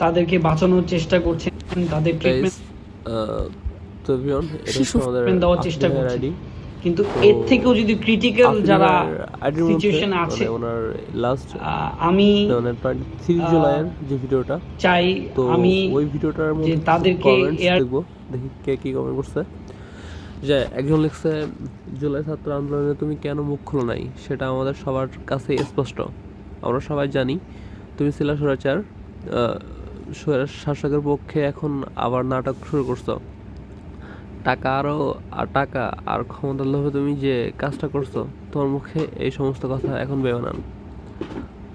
তাদেরকে বাঁচানোর চেষ্টা করছেন তাদের ট্রিটমেন্ট তো বিয়ন এটা আমাদের দেওয়ার চেষ্টা আফরিনের করছে। ID কিন্তু এর থেকেও যদি ক্রিটিক্যাল যারা সিচুয়েশন আছে মানে ওনার লাস্ট আমি জুলাইয়ের যে ভিডিওটা চাই আমি ওই ভিডিওটার মধ্যে তাদেরকে দেখব দেখি কে কি কমেন্ট করছে। যে একজন লিখছে জুলাই ছাত্র আন্দোলনে তুমি কেন মুখ খুলো নাই? সেটা আমাদের সবার কাছে স্পষ্ট। আমরা সবাই জানি তুমি ছিলা স্বৈরা- শাসকের পক্ষে এখন আবার নাটক শুরু করছ। টাকা আরও আর টাকা, আর ক্ষমতার লোভে তুমি যে কাজটা করছ, তোমার মুখে এই সমস্ত কথা এখন বেমানান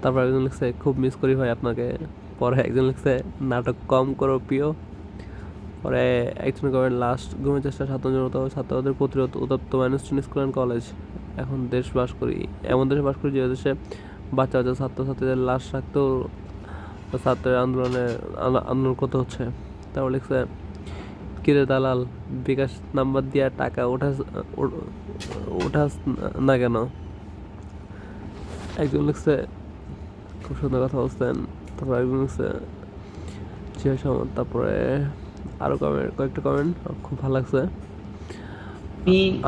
তারপর একজন লিখছে, খুব মিস করি ভাই আপনাকে। পরে একজন লিখছে, নাটক কম করো প্রিয়। পরে একজন কমেন্ট লাস্ট ঘুমের চেষ্টা ছাত্র জনতা ছাত্রদের প্রতিরোধ উত্তপ্ত মাইনস্টন স্কুল অ্যান্ড কলেজ এখন দেশ বাস করি। এমন দেশে বাস করি যে দেশে বাচ্চা বাচ্চা ছাত্রছাত্রীদের লাশ রাখতেও ছাত্রের আন্দোলনে আন্দোলন করতে হচ্ছে। তারপর লিখছে কিরে দালাল বিকাশ নাম্বার দিয়া টাকা ওঠাস ওঠাস না কেন? একজন লিখছে খুব সুন্দর কথা বলছেন। তারপর একজন লিখছে তারপরে আরও কমেন্ট কয়েকটা কমেন্ট খুব ভালো লাগছে।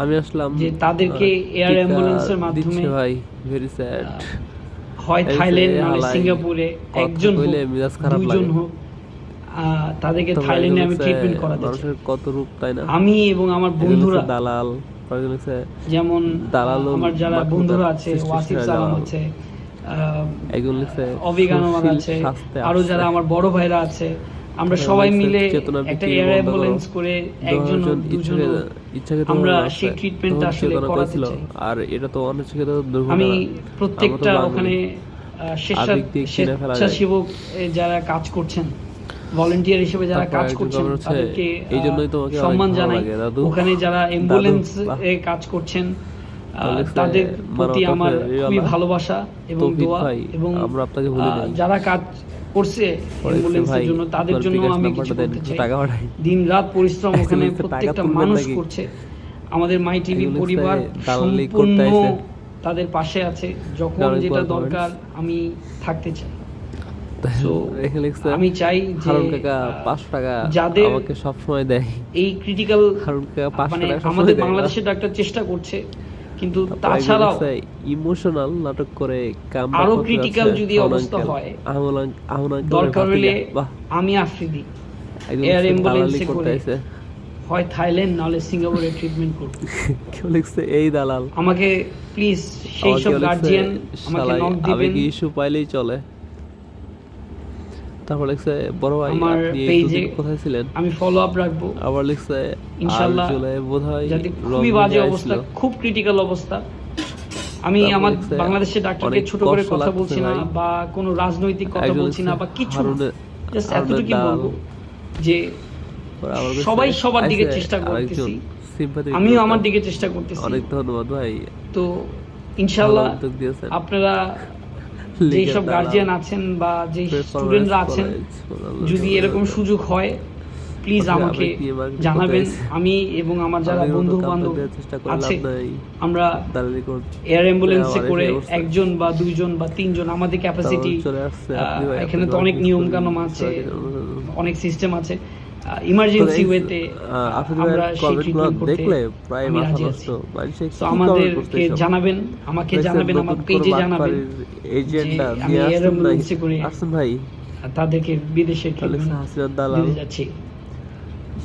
আমি আসলাম যে তাদেরকে ambulance এর মাধ্যমে, ভাই ভেরি স্যাড হয় থাইল্যান্ড নাহলে সিঙ্গাপুরে একজন লাগে। হোক তাদেরকে থাইল্যান্ডে আমি ট্রিটমেন্ট করাতে মানুষের কত রূপ তাই না? আমি এবং আমার বন্ধুরা দালাল যেমন দালাল আমার যারা বন্ধুরা আছে ওয়াসিফ সালাম আছে আছে আরও যারা আমার বড় ভাইরা আছে আমরা সবাই মিলে একটা এয়ার অ্যাম্বুলেন্স করে। একজন দুজন ইচ্ছাকৃত আমরা সেই ট্রিটমেন্টটা আসলে করাতে চাই। আর এটা তো অনিচ্ছাকৃত দুর্ঘটনা। আমি প্রত্যেকটা ওখানে। স্বেচ্ছাসেবক যারা কাজ করছেন ভলেন্টিয়ার হিসেবে যারা কাজ করছেন তাদেরকে এই জন্যই তোমাকে সম্মান জানাই। ওখানে যারা অ্যাম্বুলেন্স এ কাজ করছেন তাদের প্রতি আমার খুবই ভালোবাসা এবং দোয়া এবং আমরা আপনাকে ভুলি যারা কাজ করছে অ্যাম্বুলেন্সের জন্য তাদের জন্য আমি কিছু করতে চাই। দিন রাত পরিশ্রম ওখানে প্রত্যেকটা মানুষ করছে। আমাদের মাই টিভি পরিবার সম্পূর্ণ তাদের পাশে আছে। যখন যেটা দরকার আমি থাকতে চাই। আমি চাই কাকা পাঁচশো টাকা যাদের আমাকে সব সময় দেয়। এই ক্রিটিক্যাল হারুন কাকা পাঁচশো মানে টাকা আমাদের বাংলাদেশের ডাক্তার চেষ্টা করছে। কিন্তু তাছাড়াও ইমোশনাল নাটক করে কাম আরও ক্রিটিক্যাল যদি অবস্থা হয়, দরকার হলে আমি আফ্রিদি। এয়ার অ্যাম্বুলেন্সে করে হয় থাইল্যান্ড নাহলে সিঙ্গাপুরে ট্রিটমেন্ট করব। কেউ লিখছে এই দালাল। আমাকে প্লিজ সেই সব কেউ গার্জিয়ান আমাকে নক দিবেন। আবেগী ইস্যু পাইলেই চলে? তারপর লিখছে বড় ভাই আপনি এ কোথায় ছিলেন? আমি ফলো আপ রাখব। আবার লিখছে ইনশাল্লাহ, আর জুলাই বোধহয় খুবই বাজে অবস্থা খুব ক্রিটিক্যাল অবস্থা। আমি আমার বাংলাদেশের ডাক্তারকে ছোট করে কথা বলছি না বা কোনো রাজনৈতিক কথা বলছি না বা কিছু জাস্ট হারুনের বলব যে সবাই সবার দিকে চেষ্টা করতেছি। আমিও আমার দিকে চেষ্টা করতেছি। অনেক ধন্যবাদ ভাই। তো ইনশাল্লাহ ভালো আপনারা যেই সব গার্জিয়ান আছেন বা Performance স্টুডেন্টরা আছেন যদি এরকম সুযোগ হয় প্লিজ আমাকে জানাবেন। আমি এবং আমার যারা বন্ধু বান্ধব আছে আমরা এয়ার অ্যাম্বুলেন্সে করে একজন বা দুইজন বা তিনজন আমাদের ক্যাপাসিটি এখানে তো অনেক নিয়ম কানুন আছে অনেক সিস্টেম আছে। ইমার্জেন্সি ওয়েতে আমরা সেই ট্রিটমেন্ট করতে আমি রাজি আছি। তো আমাদেরকে জানাবেন আমাকে জানাবেন আমার পেজে জানাবেন আমি নিয়ে air আসছেন নাই ambulance এ করে ভাই। তাদেরকে বিদেশে ট্রিটমেন্ট যাচ্ছি।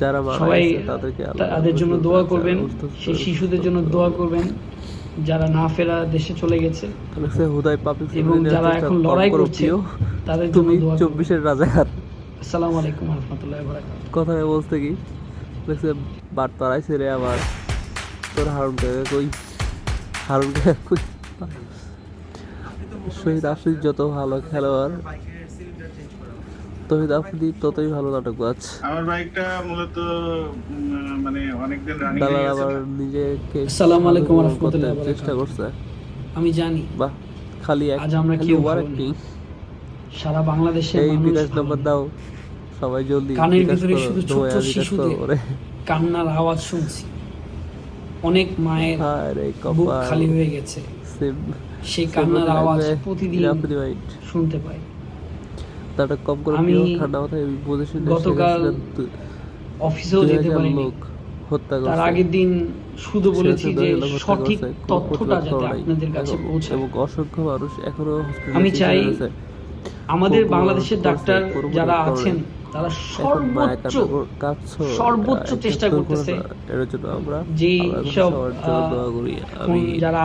যারা সবাই তাদের জন্য দোয়া করবেন সেই শিশুদের জন্য দোয়া করবেন যারা না ফেরা দেশে চলে গেছে এবং যারা এখন লড়াই করছে তাদের জন্য তুমি দোয়া চব্বিশের রাজাকার। আসসালামু আলাইকুম রহমতুল্লাহ বারাকাতুহু। কথা বলতে কি দেখছে রে আবার। তোর হারুন কই? হারুন কই? শহীদ আফ্রিদি যত ভালো খেলোয়াড় তহিদ আফ্রিদি ততই ভালো নাটকবাজ। আমার বাইকটা মূলত মানে অনেকদিন রানিং দালাল আবার নিজেকে আসসালামু আলাইকুম করতে রহমতুল্লাহ চেষ্টা করছে। আমি জানি। বাহ খালি এক আজ আমরা ওভার অ্যাক্টিং সারা বাংলাদেশে এই বিকাশ নম্বর দাও সবাই জলদি কানের ভিতরে শুধু ছোট শিশুদের কান্নার আওয়াজ শুনছি। অনেক মায়ের বুক খালি হয়ে গেছে। সেই কান্নার আওয়াজ প্রতিদিন শুনতে পাই। তাটা কম করে আমি ঠান্ডা মাথায় বলে শুনে গতকাল অফিসেও যেতে পারিনি। হত্যা তার আগের দিন শুধু বলেছি যে সঠিক তথ্যটা যাতে আপনাদের কাছে পৌঁছে এবং অসংখ্য মানুষ এখনও আমি চাই আমাদের বাংলাদেশের ডাক্তার যারা আছেন তারা সর্বোচ্চ সর্বোচ্চ চেষ্টা করতেছে। যে সব যারা